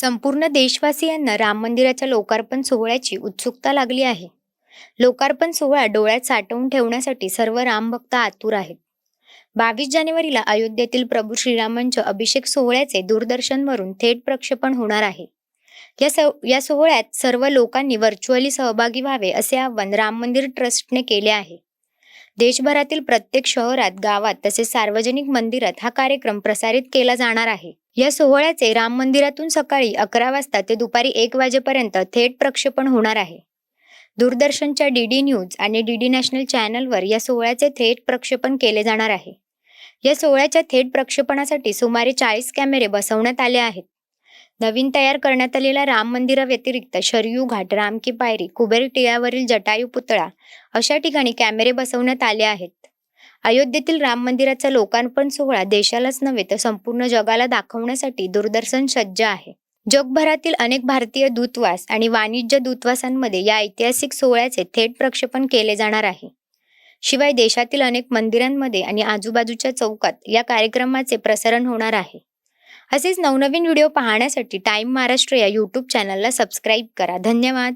संपूर्ण देशवासियांना राम मंदिराच्या लोकार्पण सोहळ्याची उत्सुकता लागली आहे. लोकार्पण सोहळा डोळ्यात साठवून ठेवण्यासाठी सर्व रामभक्त आतुर आहेत. बावीस जानेवारीला अयोध्येतील प्रभू श्रीरामांच्या अभिषेक सोहळ्याचे दूरदर्शनवरून थेट प्रक्षेपण होणार आहे. या सो या सोहळ्यात सर्व लोकांनी व्हर्च्युअली सहभागी व्हावे असे आवाहन राम मंदिर ट्रस्टने केले आहे. देशभरातील प्रत्येक शहरात गावात तसेच सार्वजनिक मंदिरात हा कार्यक्रम प्रसारित केला जाणार आहे. या सोहळ्याचे राम मंदिरातून सकाळी अकरा वाजता ते दुपारी एक वाजेपर्यंत थेट प्रक्षेपण होणार आहे. दूरदर्शनच्या डी डी न्यूज आणि डी डी नॅशनल चॅनलवर या सोहळ्याचे थेट प्रक्षेपण केले जाणार आहे. या सोहळ्याच्या थेट प्रक्षेपणासाठी सुमारे चाळीस कॅमेरे बसवण्यात आले आहेत. नवीन तयार करण्यात आलेल्या राम मंदिराव्यतिरिक्त शरयू घाट राम की पायरी कुबेर टिळ्यावरील जटायू पुतळा अशा ठिकाणी कॅमेरे बसवण्यात आले आहेत. अयोध्येतील राम मंदिराचा लोकार्पण सोहळा देशालाच नव्हे तर संपूर्ण जगाला दाखवण्यासाठी दूरदर्शन सज्ज आहे. जगभरातील अनेक भारतीय दूतवास आणि वाणिज्य दूतवासांमध्ये या ऐतिहासिक सोहळ्याचे थेट प्रक्षेपण केले जाणार आहे. शिवाय देशातील अनेक मंदिरांमध्ये आणि आजूबाजूच्या चौकात या कार्यक्रमाचे प्रसारण होणार आहे. असेच नवनवीन व्हिडिओ पाहण्यासाठी टाइम महाराष्ट्र या यूट्यूब चॅनलला सबस्क्राईब करा. धन्यवाद.